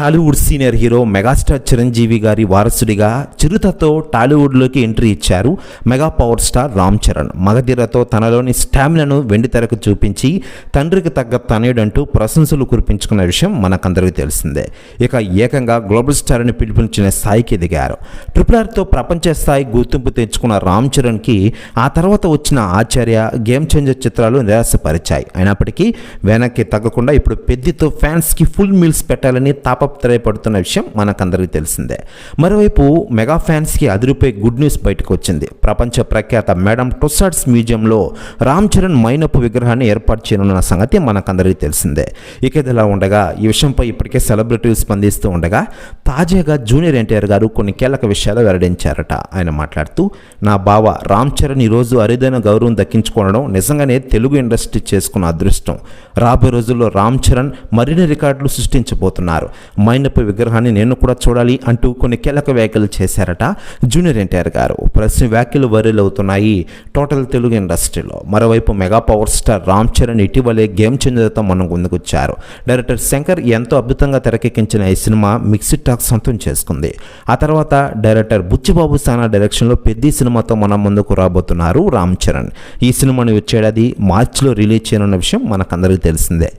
Tollywood senior hero megastar Chiranjeevi గారి వారసుడిగా చిరుతతో టాలీవుడ్లోకి ఎంట్రీ ఇచ్చారు mega power star Ram Charan. మగధీరతో తనలోని స్టామినాను వెండితెరకు చూపించి తండ్రికి తగ్గ తనయుడంటూ ప్రశంసలు కురిపించుకున్న విషయం మనకందరికీ తెలిసిందే. ఇక ఏకంగా గ్లోబల్ స్టార్ అని పిలుపునిచ్చిన స్థాయికి ఎదిగారు. ట్రిపుల్ ఆర్తో ప్రపంచ స్థాయి గుర్తింపు తెచ్చుకున్న రామ్ చరణ్కి ఆ తర్వాత వచ్చిన ఆచార్య గేమ్ చేంజర్ చిత్రాలు నిరాశపరిచాయి. అయినప్పటికీ వెనక్కి తగ్గకుండా ఇప్పుడు పెద్దితో ఫ్యాన్స్కి ఫుల్ మీల్స్ పెట్టాలని తాప తాపత్రయపడుతున్న విషయం మనకందరికీ తెలిసిందే. మరోవైపు మెగా ఫ్యాన్స్కి అదిరిపోయే గుడ్ న్యూస్ బయటకు వచ్చింది. ప్రపంచ ప్రఖ్యాత మేడం టొసాడ్స్ మ్యూజియంలో రామ్ చరణ్ మైనపు విగ్రహాన్ని ఏర్పాటు చేయనున్న సంగతి మనకందరికీ తెలిసిందే. ఇక ఇదిలా ఉండగా ఈ విషయంపై ఇప్పటికే సెలబ్రిటీలు స్పందిస్తూ ఉండగా తాజాగా జూనియర్ ఎన్టీఆర్ గారు కొన్ని కీలక విషయాలు వెల్లడించారట. ఆయన మాట్లాడుతూ నా బావ రామ్ చరణ్ ఈరోజు అరుదైన గౌరవం దక్కించుకోవడం నిజంగానే తెలుగు ఇండస్ట్రీ చేసుకున్న అదృష్టం. రాబోయే రోజుల్లో రామ్ చరణ్ మరిన్ని రికార్డులు సృష్టించబోతున్నారు. మైనపు విగ్రహాన్ని నేను కూడా చూడాలి అంటూ కొన్ని కీలక వ్యాఖ్యలు చేశారట జూనియర్ ఎన్టీఆర్ గారు. ప్రస్తుతం వ్యాఖ్యలు వైరల్ అవుతున్నాయి. టోటల్ తెలుగు ఇండస్ట్రీలో మరోవైపు mega power star Ram Charan ఇటీవలే గేమ్ చేంజర్తో మనం ముందుకొచ్చారు డైరెక్టర్ శంకర్ ఎంతో అద్భుతంగా తెరకెక్కించిన ఈ సినిమా మిక్సిడ్ టాక్ సొంతం చేసుకుంది. ఆ తర్వాత డైరెక్టర్ బుచ్చిబాబు సానా డైరెక్షన్లో పెద్ద సినిమాతో మనం ముందుకు రాబోతున్నారు రామ్ చరణ్. ఈ సినిమాని వచ్చేడాది మార్చిలో రిలీజ్ చేయనున్న విషయం మనకందరికీ తెలిసిందే.